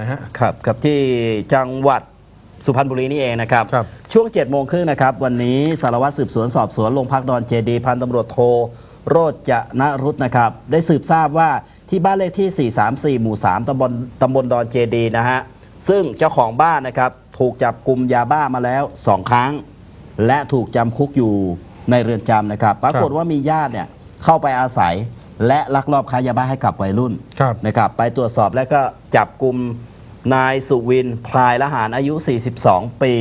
นะฮะ ครับกับที่จังหวัดสุพรรณบุรีนี่เองนะครับ ครับ ช่วง7จ็ดโมงครึ่งนะครับ วันนี้สารวัตรสืบสวนสอบสวนโรงพักดอนเจดี พันตำรวจโท โรจจะนรุตนะครับ ได้สืบทราบว่าที่บ้านเลขที่ 434 หมู่ 3ตำบลตำบลดอนเจดีนะฮะ ซึ่งเจ้าของบ้านนะครับ ถูกจับกลุ่มยาบ้ามาแล้ว 2 ครั้ง และถูกจำคุกอยู่ในเรือนจำนะครับ ปรากฏว่ามีญาติเนี่ยเข้าไปอาศัย และลักลอบค้ายาบ้าให้กับวัยรุ่นครับ นะครับ ไปตรวจสอบแล้วก็จับกลุ่ม นายสุวินพลายละหารอายุ 42 ปี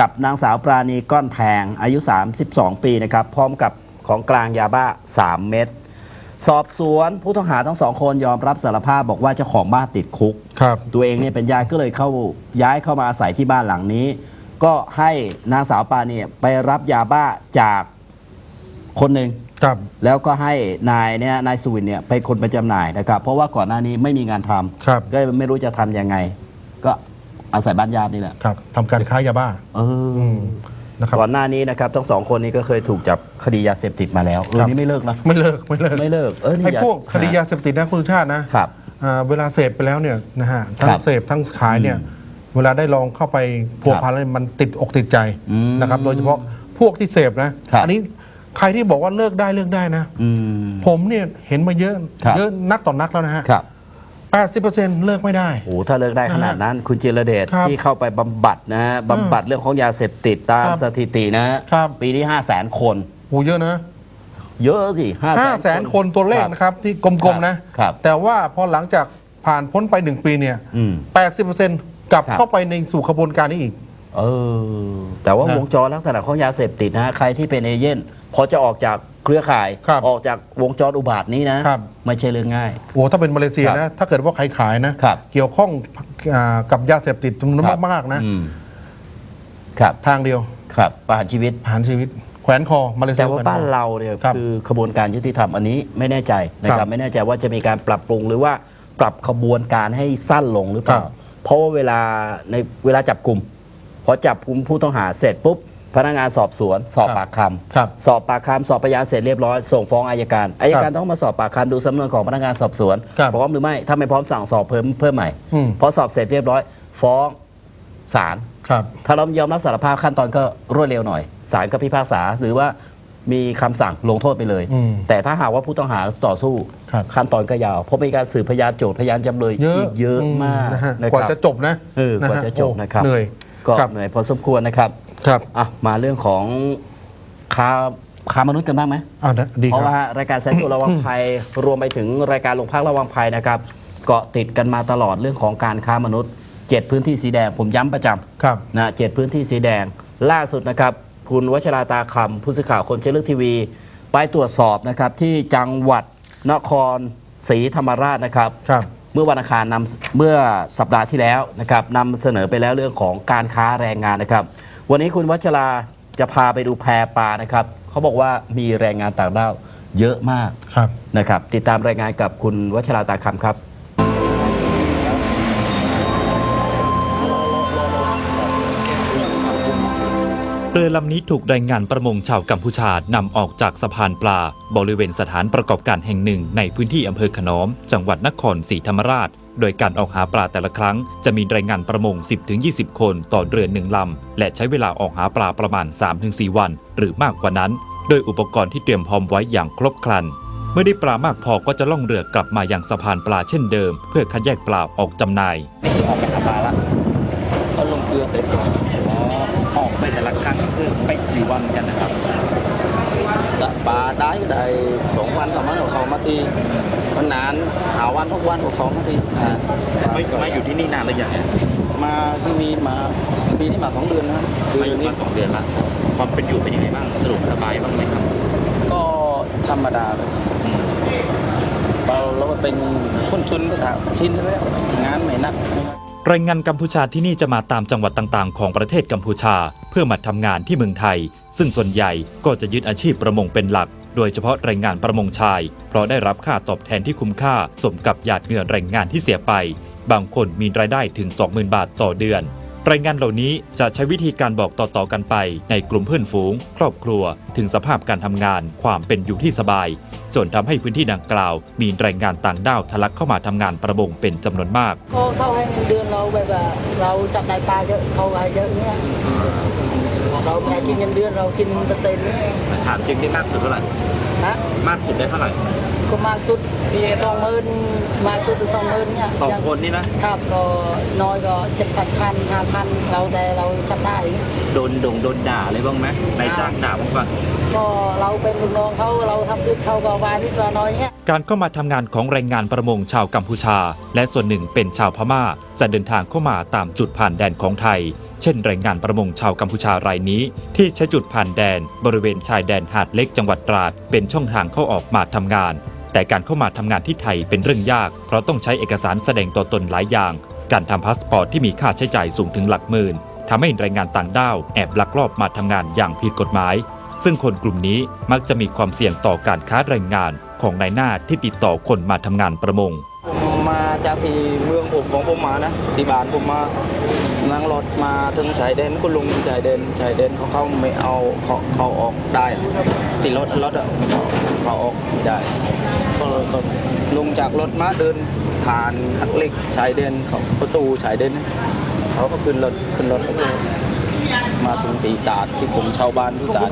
กับนางสาวปราณีก้อนแพงอายุ 32 ปีนะครับพร้อมกับของกลางยาบ้า 3 เม็ดสอบสวนผู้ต้องหาทั้งสองคนยอมรับสารภาพบอกว่าเจ้าของบ้านติดคุก ครับตัวเองเนี่ยเป็นญาติก็เลยเข้าย้ายเข้ามาอาศัยที่บ้านหลังนี้ ก็ให้นางสาวปาเนี่ยไปรับยาบ้าจากคนหนึ่งครับแล้วก็ให้นายเนี่ยนายสุวินเนี่ยเป็นคนไปจำหน่ายนะครับ เพราะว่าก่อนหน้านี้ไม่มีงานทำครับ ก็ไม่รู้จะทำยังไง ก็อาศัยบ้านญาตินี่แหละ ครับทำการค้ายาบ้าเอออ อืมนะครับ ก่อนหน้านี้นะครับทั้งสองคนนี้ก็เคยถูกจับคดียาเสพติดมาแล้วเออครับ นี่ไม่เลิกนะ ไม่เลิกไม่เลิกไม่เลิกเออนี่ไอ้อย่าพวกคดียาเสพติดนะคุณสุชาตินะครับอ่าเวลาเสพไปแล้วเนี่ยนะฮะทั้คงรับเสพทั้งขายเนี่ยเวลาได้ลองเข้าไปพัวพันแล้วมันติดอกติดใจอืมนะครับ โดยเฉพาะพวกที่เสพนะครับ อันี้ใครที่บอกว่าเลิกได้เลิกได้นะ อืม ผมเนี่ยเห็นมาเยอะครับเยอะนักต่อนนักแล้วนะฮะครับ แปดสิบเปอร์เซ็นต์เลิกไม่ได้ โอ้ถ้าเลิกได้ขนาดนั้นคุณจิรเดชครับที่เข้าไปบำบัดนะฮะบำบัดเรื่องของยาเสพติดตามครับสถิตินะฮะครับ ปีนี้5 0 0 0 0 0 คน โหเยอะนะ เยอะสิ5 0 0ห้าแสนคนตัวเลขนะครับ ที่กลมๆนะ ครับแต่ว่าพอหลังจากผ่านพ้นไปหนึ่งปีเนี่ยอืมแปดสิบเปอร์เซ็นต์กลับครับ เข้าไปในสู่ขบวนการนี้อีก เออแต่ว่านะ วงจรลักษณะของยาเสพติดนะฮะใครที่เป็นเอเย่น พอจะออกจากเครือข่าย ครับออกจากวงจรอุบาทนี้นะ ครับ ไม่ใช่เรื่องง่าย โอ้ถ้าเป็นมาเลเซียครับนะถ้าเกิดว่าใครขายนะ ครับ เกี่ยวข้องอ่ากับยาเสพติดจำนวนครับมากๆนะ อืมครับ ทางเดียวครับประหารชีวิตผ่านชีวิต แขวนคอมาเลเซีแต่ยว่าแขวนคอ บ้านเราเนี่ยครับคือขบวนการยุติธรรมอันนี้ไม่แน่ใจนะคครัรับบไม่แน่ใจว่าจะมีการปรับปรุงหรือว่าปรับขบวนการให้สั้นลงหรือเปล่า ครับเพราะว่าเวลาในเวลาจับกลุ่มพอจับกลุ่มผู้ต้องหาเสร็จปุ๊บ พนักงานสอบสวน สอบปากคำครับสอบปากคำสอบพยานเสร็จเรียบร้อยส่งฟ้องอายการอายการต้องมาสอบปากคำดูสำนวนของพนักงานสอบสวนครับพร้อมหรือไม่ถ้าไม่พร้อมสั่งสอบเพิ่มเพิ่มใหม่อืม พอสอบเสร็จเรียบร้อย ฟ้องศาล ครับ ถ้าเรายอมรับสารภาพขั้นตอนก็รวดเร็วหน่อยศาลก็พิพากษาหรือว่ามีคำสั่งลงโทษไปเลย อืมแต่ถ้าหากว่าผู้ต้องหาต่อสู้ครับขั้นตอนก็ยาว เพราะมีการสืบพยานโจทย์พยานจำเลยเยอะกเยอะมากนะฮะนะกว่าครับจะจบนะเออ กว่าจะจบโอ้นะครับเหนื่อยก็ครับ เหนื่อยพอสมควรนะครับ ครับอะมาเรื่องของค้าค้ามนุษย์กันบ้างไหมอ่านะดีเพคราะรับว่ารายการแซนตัวระวังภัยรวมไปถึงรายการลงพักระวังภัยนะครับ เกาะติดกันมาตลอดเรื่องของการค้ามนุษย์เจ็ดพื้นที่สีแดงผมย้ำประจำ ครับ นะเจ็ดพื้นที่สีแดงล่าสุดนะครับ คุณวัชราตาคำผู้สื่อข่าวคนเชลึกทีวี ไปตรวจสอบนะครับ ที่จังหวัดนครศรีธรรมราชนะครับ ครับ เมื่อวันอังคารนำเมื่อสัปดาห์ที่แล้วนะครับนำเสนอไปแล้วเรื่องของการค้าแรงงานนะครับ วันนี้คุณวัชราจะพาไปดูแพปลานะครับเขาบอกว่ามีแรงงานต่างด้าวเยอะมากครับนะครับ ติดตามรายงานกับคุณวัชราตาคำครับเรือลำนี้ถูกแรงงานประมงชาวกัมพูชานำออกจากสะพานปลา บริเวณสถานประกอบการแห่งหนึ่งในพื้นที่อำเภอขนอม จังหวัดนครศรีธรรมราช โดยการออกหาปลาแต่ละครั้งจะมีแรงงานประมง 10-20 คนต่อเรือหนึ่งลำ และใช้เวลาออกหาปลาประมาณ 3-4 วัน หรือมากกว่านั้น โดยอุปกรณ์ที่เตรียมพร้อมไว้อย่างครบครัน เมื่อได้ปลามากพอก็จะล่องเรือกลับมาอยังสะพานปลาเช่นเดิม เพื่อคัดแยกปลาออกจำหน่ายออกไปหาปลาละก็ลงเกลือเต็มออกไปแต่ละครั้งคือไปกี่วันกันนะครับ ปลาได้ได้สองวันสามวันของเขามาทีมันนานหาวันทุกวันของเขามาทีอ่าไม่มาอยู่ที่นี่นานหรือยังมาที่มีมาปีนี้มาสองเดือนนะคือมาอยู่นี่มาสองเดือนละความเป็นอยู่เป็นยังไงบ้างสะดวกสบายบ้างไหมครับ ก็ธรรมดาเลยเราเราเป็นคนชุนก็ถามชินแล้วงานไม่หนัก แรงงานกัมพูชาที่นี่จะมาตามจังหวัดต่างๆ ของประเทศกัมพูชา เพื่อมาทำงานที่เมืองไทย ซึ่งส่วนใหญ่ก็จะยึดอาชีพประมงเป็นหลัก โดยเฉพาะแรงงานประมงชาย เพราะได้รับค่าตอบแทนที่คุ้มค่า สมกับหยาดเหงื่อแรงงานที่เสียไป บางคนมีรายได้ถึง 20,000 บาทต่อเดือน รายงานเหล่านี้จะใช้วิธีการบอกต่อๆกันไปในกลุ่มเพื่อนฝูง ครอบครัว ถึงสภาพการทำงาน ความเป็นอยู่ที่สบาย จนทำให้พื้นที่ดังกล่าว มีแรงงานต่างด้าวทะลักเข้ามาทำงานประมงเป็นจำนวนมากเขาเขาให้เงินเดือนเราแบบว่าเราจับได้ปลาเยอะเขาให้เยอะเนี่ยเราไม่ได้กินเงินเดือนเรากินเปอร์เซ็นต์ถามจริงได้มากสุดเท่าไหร่นะมากสุดได้เท่าไหร่ ก็มากสุดสองหมื่นมากสุดถึงสองหมื่นเนี่ยต่อยังคนนี่นะครับก็น้อยก็เจ็ดแปดพันห้าพันเราแต่เราจับได้ โดนดงโดนด่าอะไรบ้างไหมนายจ้างด่าบ้างปะก็เราเป็นลูกน้องเขาเราทำผิดเขาก็วานิดว่าน้อยเนี่ยการเข้ามาทำงานของแรงงานประมงชาวกัมพูชา และส่วนหนึ่งเป็นชาวพม่า จะเดินทางเข้ามาตามจุดผ่านแดนของไทย เช่นแรงงานประมงชาวกัมพูชารายนี้ ที่ใช้จุดผ่านแดน บริเวณชายแดนหาดเล็กจังหวัดตราด เป็นช่องทางเข้าออกมาทำงาน แต่การเข้ามาทำงานที่ไทยเป็นเรื่องยาก เพราะต้องใช้เอกสารแสดงตัวตนหลายอย่าง การทำพาสปอร์ตที่มีค่าใช้จ่ายสูงถึงหลักหมื่นทำให้แรงงานต่างด้าวแอบลักลอบมาทำงานอย่างผิดกฎหมาย ซึ่งคนกลุ่มนี้มักจะมีความเสี่ยงต่อการค้าแรงงานของนายหน้าที่ติดต่อคนมาทำงานประมง จากที่เมืองผมของผมมานะที่บ้านผมมานั่งรถมาถึงชายแดนคุณลุงชายแดนชายแดนเขาเข้าไม่เอาเขาเขาออกได้ติดรถรถอะเขาออกไม่ได้ก็ลงจากรถมาเดินผ่านคักเล็กชายแดนเขาประตูชายแดนเขาก็ขึ้นรถขึ้นรถแล้วก็มาถึงตีตาดที่ผมช่าบ้านที่ตาด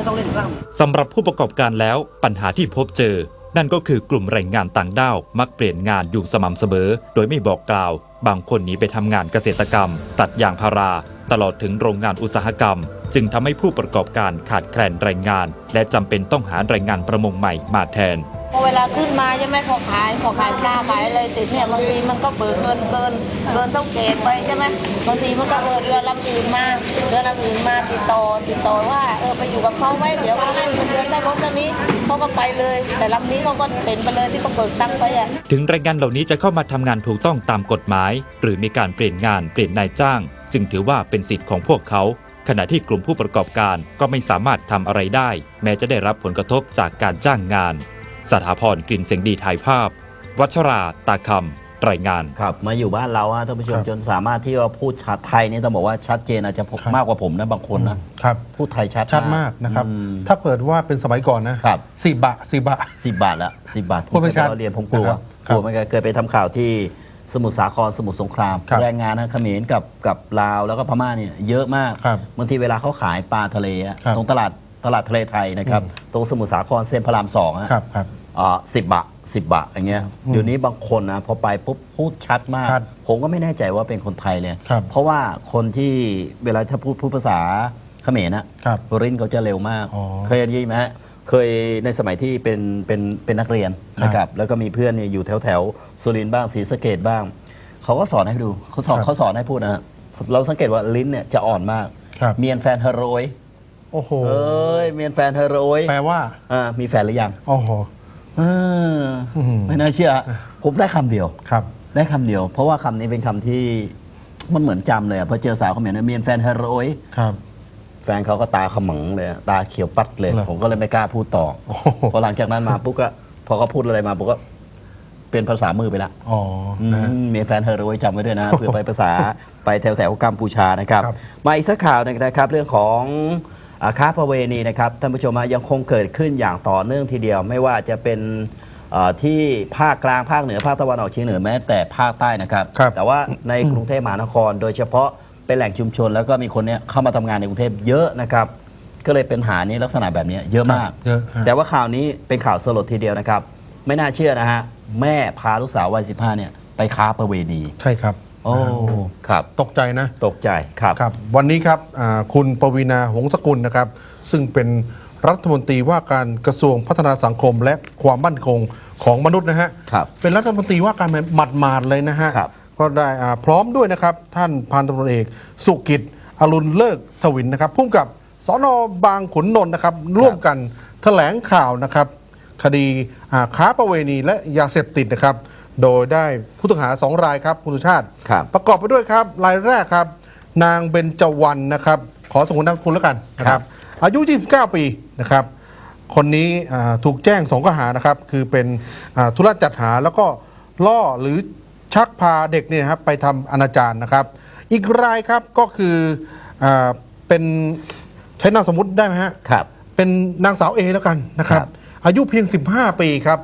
สำหรับผู้ประกอบการแล้วปัญหาที่พบเจอ นั่นก็คือกลุ่มแรงงานต่างด้าวมักเปลี่ยนงานอยู่สม่ำเสมอ โดยไม่บอกกล่าว บางคนหนีไปทำงานเกษตรกรรม ตัดยางพารา ตลอดถึงโรงงานอุตสาหกรรม จึงทำให้ผู้ประกอบการขาดแคลนแรงงาน และจำเป็นต้องหาแรงงานประมงใหม่มาแทน พอเวลาขึ้นมาใช่ไหมพอขายพอขายปลาขายอะไรติดเนี่ยบางทีมันก็เปิดเกินเกินเกินต้องเกณฑ์ไปใช่ไหมบางทีมันก็เออเรือลำอื่นมาเรือลำอื่นมาติดต่อติดต่อว่าเออไปอยู่กับเขาไว้เดี๋ยวเขาให้เงินเดือนได้รถเท่านี้เขาก็ไปเลย แต่ลำนี้เขาก็เป็นไปเลยที่เขาเปิดตั้งไปอะถึงแรงงานเหล่านี้จะเข้ามาทำงานถูกต้องตามกฎหมาย หรือมีการเปลี่ยนงานเปลี่ยนนายจ้าง จึงถือว่าเป็นสิทธิ์ของพวกเขาขณะที่กลุ่มผู้ประกอบการก็ไม่สามารถทำอะไรได้ แม้จะได้รับผลกระทบจากการจ้างงาน สถาพรกลิ่นเสียงดีถ่ายภาพ วัชราตาคำรายงาน ครับมาอยู่บ้านเราฮะท่านผู้ชมครับจนสามารถที่ว่าพูดชัดไทยนี่ต้องบอกว่าชัดเจนอาจจะมากกว่าผมนะบางคนนะครับ พูดไทยชัดชัดมากนะครับ อืม ถ้าเกิดว่าเป็นสมัยก่อนนะครับ สิบบะสิบบะ สิบบาทละสิบบาทพูดไม่ชัดเราเรียนผมกลัวนะครับกลัวเหมือนกันเคยไปทำข่าวที่สมุทรสาครสมุทรสงครามครับแรงงานนะเขมรกับกับลาวแล้วก็พม่าเนี่ยเยอะมากครับบางทีเวลาเขาขายปลาทะเลอะครับตรงตลาด ตลาดทะเลไทยนะครับ ตรงสมุทรสาครเส้นพระรามสองอะครับครับอ่าสิบบาทสิบบาทอย่างเงี้ยอืมเดี๋ยวนี้บางคนนะพอไปปุ๊บพูดชัดมาก ครับผมก็ไม่แน่ใจว่าเป็นคนไทยเลยครับเพราะว่าคนที่เวลาถ้าพูดพูดภาษาเขมรนะครับรินเขาจะเร็วมาก อ๋อเคยได้ยินไหมฮะเคยในสมัยที่เป็นเป็นเป็นนักเรียนครับนะครับแล้วก็มีเพื่อนเนี่ยอยู่แถวแถวสุรินทร์บ้างศรีสะเกดบ้าง เขาก็สอนให้ดูเขาสอนครับเขาสอนให้พูดนะฮะเราสังเกตว่าลิ้นเนี่ยจะอ่อนมาก ครับ เมียนแฟนเฮโรย โอ้โหเอ้ยเมียนแฟนเฮโรยแปลว่าอ่ามีแฟนหรือยังโอ้โหเอออื้อหือไม่น่าเชื่อ ผมได้คำเดียวครับ ได้คำเดียว เพราะว่าคำนี้เป็นคำที่มันเหมือนจำเลยอะพอเจอสาวเขาเหมือนเมียนแฟนเฮโรยครับแฟนเขาก็ตาขมังเลยอะตาเขียวปัดเลยเหรอผมก็เลยไม่กล้าพูดต่อโอ้โหพอหลังจากนั้นมาปุ๊บก็พอเขาพูดอะไรมาปุ๊บก็เป็นภาษามือไปละอ๋อนะฮะอืมเมียนแฟนเฮโรยจำไว้ด้วยนะเพื่อไปภาษาไปแถวแถวๆกัมพูชานะครับครับ มาอีกสักข่าวหนึงนะครับ เรื่องของอา ค้าประเวณีนะครับท่านผู้ชมฮะยังคงเกิดขึ้นอย่างต่อเนื่องทีเดียว ไม่ว่าจะเป็นเอ่อที่ภาคกลางภาคเหนือภาคตะวันออกเฉียงเหนือแม้แต่ภาคใต้นะครับครับแต่ว่าในกรุงเทพมหานคร โดยเฉพาะเป็นแหล่งชุมชน แล้วก็มีคนเนี้ยเข้ามาทำงานในกรุงเทพเยอะนะครับ ก็เลยเป็นหานี้ลักษณะแบบนี้เยอะมากเยอะฮะแต่ว่าข่าวนี้เป็นข่าวสลดทีเดียวนะครับ ไม่น่าเชื่อนะฮะแม่พาลูกสาววัย15เนี่ยไปค้าประเวณีใช่ครับ โอ้ครับตกใจนะ ตกใจครับครับ วันนี้ครับอ่าคุณปวีนาหงสกุลนะครับ ซึ่งเป็นรัฐมนตรีว่าการกระทรวงพัฒนาสังคมและความมั่นคงของมนุษย์นะฮะครับเป็นรัฐมนตรีว่าการหมัดหมาดๆเลยนะฮะครับก็ได้อ่าพร้อมด้วยนะครับ ท่านพันตำรวจเอก สุกิจอรุณเลิกทวินนะครับพุ่มกับสอนอบางขุนนนท์นะครับ ร่วมกันแถลงข่าวนะครับ คดีอ่าค้าประเวณีและยาเสพติดนะครับ โดยได้ผู้ต้องหาสองรายครับคุณสุชาติ ครับประกอบไปด้วยครับรายแรกครับ นางเบญจวรรณนะครับ ขอสมมตินามสกุลแล้วกันนะคครัรับบอายุ 29 ปีนะครับ คนนี้อ่าถูกแจ้งสองข้อหานะครับ คือเป็นอ่าธุระจัดหาแล้วก็ล่อหรือชักพาเด็กเนี่ยนะครับไปทำอนาจารนะครับ อีกรายครับก็คืออาเป็นใช้นามสมมติได้ไหมฮะ ครับ เป็นนางสาวเอแล้วกันนะครับ ครับอายุเพียง 15 ปีครับ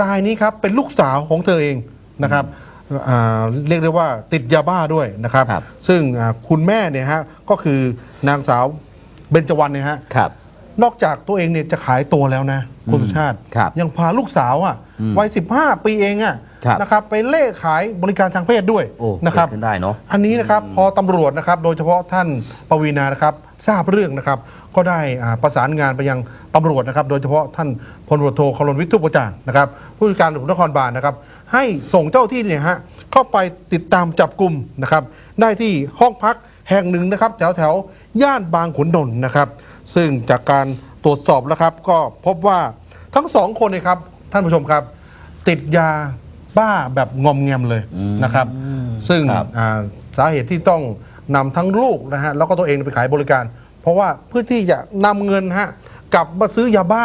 รายนี้ครับเป็นลูกสาวของเธอเองนะครับอ่าเรียกได้ว่าติดยาบ้าด้วยนะครับครับซึ่งอ่าคุณแม่เนี่ยฮะก็คือนางสาวเบญจวรรณเนี่ยฮะครับนอกจากตัวเองเนี่ยจะขายตัวแล้วนะคุณสุชาติครับยังพาลูกสาวอะอืมวัย15ปีเองอะครับ นะครับไปเล่ขายบริการทางเพศด้วยโอ้นะครับเกิดขึ้นได้เนอะอันนี้นะครับพอตำรวจนะครับโดยเฉพาะท่านปวีนานะครับทราบเรื่องนะครับก็ได้อ่าประสานงานไปยังตำรวจนะครับ โดยเฉพาะท่านพลตำรวจโทคารนวิทย์ทุกประจานนะครับ ผู้จัดการตำรวจนครบาลนะครับ ให้ส่งเจ้าที่เนี่ยฮะเข้าไปติดตามจับกลุ่มนะครับ ได้ที่ห้องพักแห่งหนึ่งนะครับ แถวแถวๆย่านบางขุนนนท์นะครับ ซึ่งจากการตรวจสอบแล้วครับ ก็พบว่าทั้งสองคนเนยครับท่านผู้ชมครับ ติดยา บ้าแบบงอมแงมเลยนะครับ ซึ่งครับอ่าสาเหตุที่ต้องนำทั้งลูกนะฮะแล้วก็ตัวเองไปขายบริการ เพราะว่าเพื่อที่จะนำเงินฮะกลับมาซื้อยาบ้า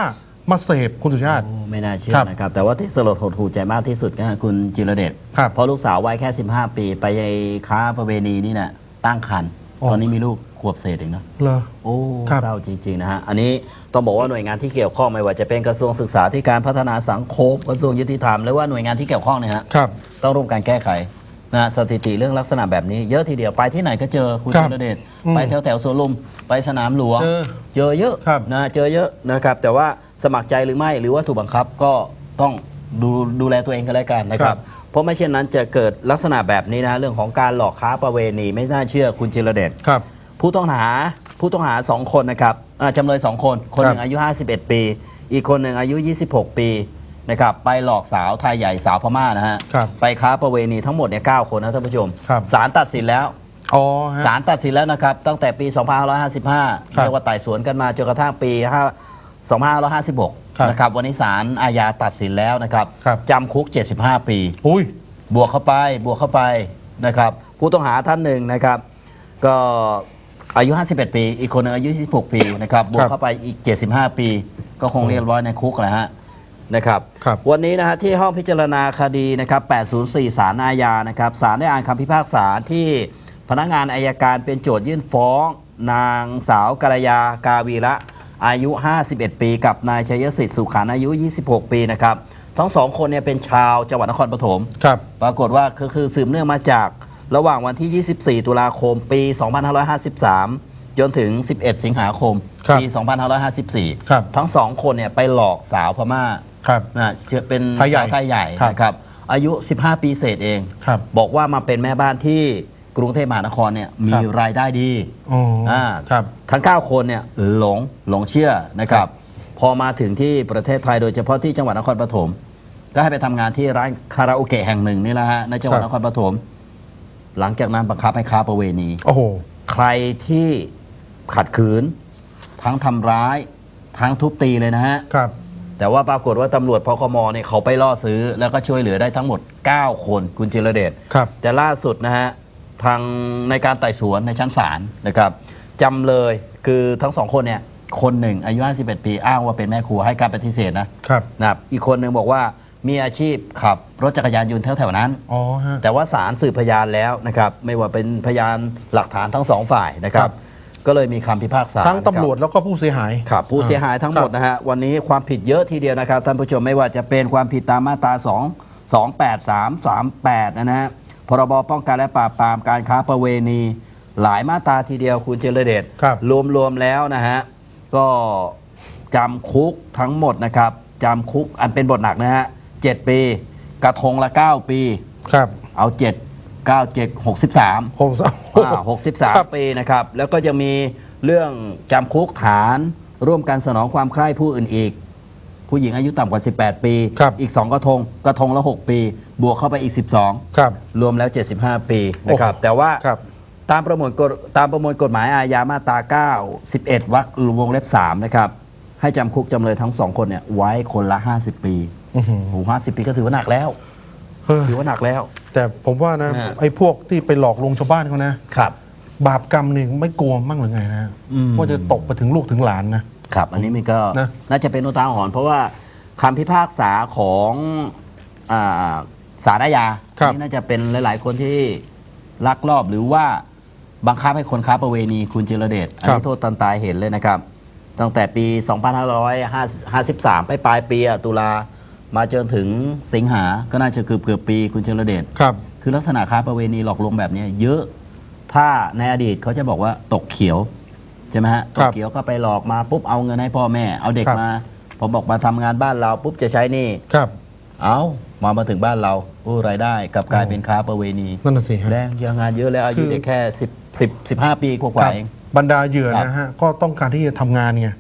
มาเสพคุณสุชาติ โอ้ไม่น่าเชื่อครับนะครับ แต่ว่าที่สลดหดหูใจมากที่สุดก็คือคุณจิรเดชครับเพราะลูกสาววัยแค่ 15 ปี ไปค้าประเวณีนี่น่ะตั้งครรภ์อ๋อ ตอนนี้มีลูก ขวบเศษเองเนาะเหรอ โอ้ครับ เศร้าจริงๆนะฮะอันนี้ต้องบอกว่าหน่วยงานที่เกี่ยวข้องไม่ว่าจะเป็นกระทรวงศึกษาธิการพัฒนาสังคมกระทรวงยุติธรรมหรือว่าหน่วยงานที่เกี่ยวข้องเนี่ยฮะครับ ต้องร่วมกันแก้ไขนะฮะสถิติเรื่องลักษณะแบบนี้ เยอะทีเดียวไปที่ไหนก็เจอคุณครัจิบรเดชอืมไปแถวแถวๆสวนลุมไปสนามหลวงเจอเจอเยอะครับ นะเจอเยอะนะครับ แต่ว่าสมัครใจหรือไม่หรือว่าถูกบังคับก็ต้องดูดูแลตัวเองกันแล้วกันนะคครัรับบเพราะไม่เช่นนั้นจะเกิดลักษณะแบบนี้นะเรื่องของการหลอกค้าประเวณีไม่น่าเชื่อคุณจิรเดช ครับ ผู้ต้องหาผู้ต้องหา 2 คนนะครับอ่าจำเลย 2 คน คนหนึ่คงรับอายุ 51 ปี อีกคนหนึ่งอายุ 26 ปีนะครับไปหลอกสาวไทยใหญ่สาวพม่านะฮะครับไปค้าประเวณีทั้งหมดเนี่ย9คนนะท่านผู้ชมครับ ศาลตัดสินแล้ว อ๋อฮะ ศาลตัดสินแล้วนะครับ ตั้งแต่ปี 2555ครับเรียกว่าไต่สวนกันมาจนกระทั่งปี5ครับ2556 นะครับ วันนี้ศาลอาญาตัดสินแล้วนะครับครับ จำคุก 75 ปี อุ้ย บวกเข้าไปบวกเข้าไปนะครับ ผู้ต้องหาท่านหนึ่งนะครับ ก็ อายุ 51 ปี อีกคนหนึงอายุ 26 ปีนะครับ บวกเข้าไปอีก 75 ปี ก็คงเรียบร้อยในคุกแหละฮะนะครับ ครับวันนี้นะฮะที่ห้องพิจารณาคดีนะครับ 804สารอาญานะครับ ศาลได้อ่านคำพิพากษาที่พนักงานอายการเป็นโจทยื่นฟ้อง นางสาวกัลยากาวีระอายุ 51 ปี กับนายชัยสิทธิ์สุขันอายุ 26 ปีนะครับ ทั้งสองคนเนี่ยเป็นชาวจังหวัดนครปฐมครับ ปรากฏว่าคือคือสืบเนื่องมาจาก ระหว่างวันที่ 24 ตุลาคม ปี 2553 จนถึง 11 สิงหาคมครับปี2554ครับทั้งสองคนเนี่ยไปหลอกสาวพม่าครับนะเชื่อเป็นไทยใหญ่สาวไทยใหญ่ครับ นะครับ อายุ 15 ปีเศษเอง ครับ บอกว่ามาเป็นแม่บ้านที่กรุงเทพมหานครเนี่ยมีครับรายได้ดีอ๋ออาครับ ทั้ง 9 คนเนี่ยหลงหลงเชื่อนะครับ พอมาถึงที่ประเทศไทยโดยเฉพาะที่จังหวัดนครปฐมก็ให้ไปทำงานที่ร้านคาราโอเกะแห่งหนึ่งนี่แหละฮะในจังหวัดครันบครปฐม หลังจากนั้นบังคับให้ค้าประเวณี โอ้โห ใครที่ขัดขืน ทั้งทำร้าย ทั้งทุบตีเลยนะฮะ ครับ แต่ว่าปรากฏว่าตำรวจพคมเนี่ยเขาไปล่อซื้อ แล้วก็ช่วยเหลือได้ทั้งหมด 9 คนคุณจิรเดชครับ แต่ล่าสุดนะฮะ ทางในการไต่สวนในชั้นศาลนะครับจำเลยคือทั้งสองคนเนี่ยคนหนึ่งอายุ 51 ปีอ้างว่าเป็นแม่ครัวให้การปฏิเสธนะครับ นะครับอีกคนหนึ่งบอกว่า มีอาชีพขับรถจักรยานยนต์แถวๆนั้น อ๋อฮะ แต่ว่าศาลสืบพยานแล้วนะครับ ไม่ว่าเป็นพยานหลักฐานทั้งสองฝ่ายนะครัครับบก็เลยมีคำพิพากษาทั้งตำรวจนะคบแล้วก็ผู้เสียหาย ครับผู้เสียหายทั้งหมดครับนะฮะ วันนี้ความผิดเยอะทีเดียวนะครับ ท่านผู้ชมไม่ว่าจะเป็นความผิดตามมาตรา 2 283 38 นะฮะพรบป้องกันและปราบปรามการค้าประเวณี หลายมาตราทีเดียวคุณเจรเดชครับ รวมๆแล้วนะฮะก็จำคุกทั้งหมดนะครับจำคุกอันเป็นบทหนักนะฮะ 7 ปี กระทงละ 9 ปี ครับเอา 7 9 7 63ผมอ่า63 ปีนะครับ แล้วก็จะมีเรื่องจำคุกฐานร่วมกันสนองความใคร่ผู้อื่นอีก ผู้หญิงอายุต่ำกว่า 18 ปี ครับ อีก 2 กระทง กระทงละ 6 ปี บวกเข้าไปอีก 12 ครับ รวมแล้ว 75 ปีนะครับ โอ้แต่ว่าครับตามประมวลกฎตามประมวลกฎหมายอาญามาตรา 9 11วรรควงเล็บ3นะครับ ให้จำคุกจำเลยทั้งสองคนเนี่ยไว้คนละ 50 ปี อื้อหือ โอ้ห้าสิบปีก็ถือว่าหนักแล้วเฮ้ยถือว่าหนักแล้ว แต่ผมว่านะอ่าไอ้พวกที่ไปหลอกลวงชาวบ้านเขานะ ครับ บาปกรรมนี่ไม่กลัวมั่งหรือไงนะอืม ว่าจะตกไปถึงลูกถึงหลานนะ ครับ อันนี้มันก็นะ น่าจะเป็นอุทาหรณ์เพราะว่าคำพิพากษาของอาศาลอาญาครับ อันนี่น่าจะเป็นหลาย ๆ คนที่ลักลอบหรือว่าบังคับให้คนค้าประเวณีคุณจิรเดชอันครันี้บโทษตันตายเห็นเลยนะครับ ตั้งแต่ปี 2553 ไปปลายปีอะตุลา มาจนถึงสิงหาก็น่าจะเกือบเกือบๆปีคุณจิรเดชครับ คือลักษณะค้าประเวณีหลอกลวงแบบเนี้ยเยอะถ้าในอดีตเขาจะบอกว่าตกเขียวใช่ไหมฮะคตรักบเขียวก็ไปหลอกมาปุ๊บเอาเงินให้พ่อแม่ เอาเด็กครับมาพอบอกมาทำงานบ้านเราปุ๊บจะใช้หนี่ครับ เอามามาถึงบ้านเราโอ้รายได้กลับกลายโอ้เป็นค้าประเวณีนั่นน่ะสิฮะแรงยังงานเยอะแล้วอายุคือเด็กแค่10 10 15ปีกคว่ารับๆเองบรรดาเหยื่อครับนะฮะก็ต้องการที่จะทำงานไงอืม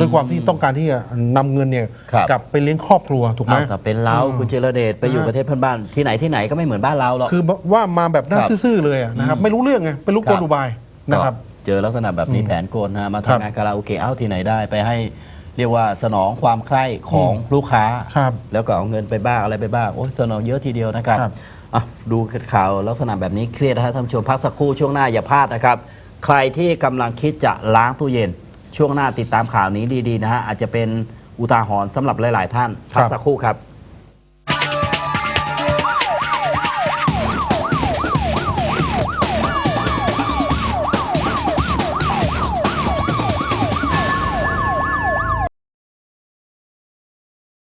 ด้วยความที่ต้องการที่จะนำเงินเนี่ยครับ กลับไปเลี้ยงครอบครัวถูกไหม เอาแต่เป็นเราอืมคุณเจรเดชไปอยู่อ่าประเทศเพื่อนบ้านที่ไหนที่ไหนก็ไม่เหมือนบ้านเราหรอก คือว่ามาแบบหน้าครับซื่อๆเลยอะนะครับอืมไม่รู้เรื่องไงเป็นลูกครักบลอุบายนะครับ ก็เจอลักษณะแบบนี้อืมแผนโกนนะมาครับทำงานคาราโอเกะเอ้าที่ไหนได้ไปให้เรียกว่าสนองความใคร่ของลูกค้า ครับแล้วก็เอาเงินไปบ้างอะไรไปบ้างโอ้ยสนองเยอะทีเดียวนะครับครับ อะดูข่าวลักษณะแบบนี้เครียดนะฮะท่านผู้ชมพักสักครู่ช่วงหน้าอย่าพลาดนะครับ ใครที่กำลังคิดจะล้างตู้เย็น ช่วงหน้าติดตามข่าวนี้ดีๆนะฮะอาจจะเป็นอุทาหรณ์สำหรับหลาย ๆ ท่านพักสักครู่ครับ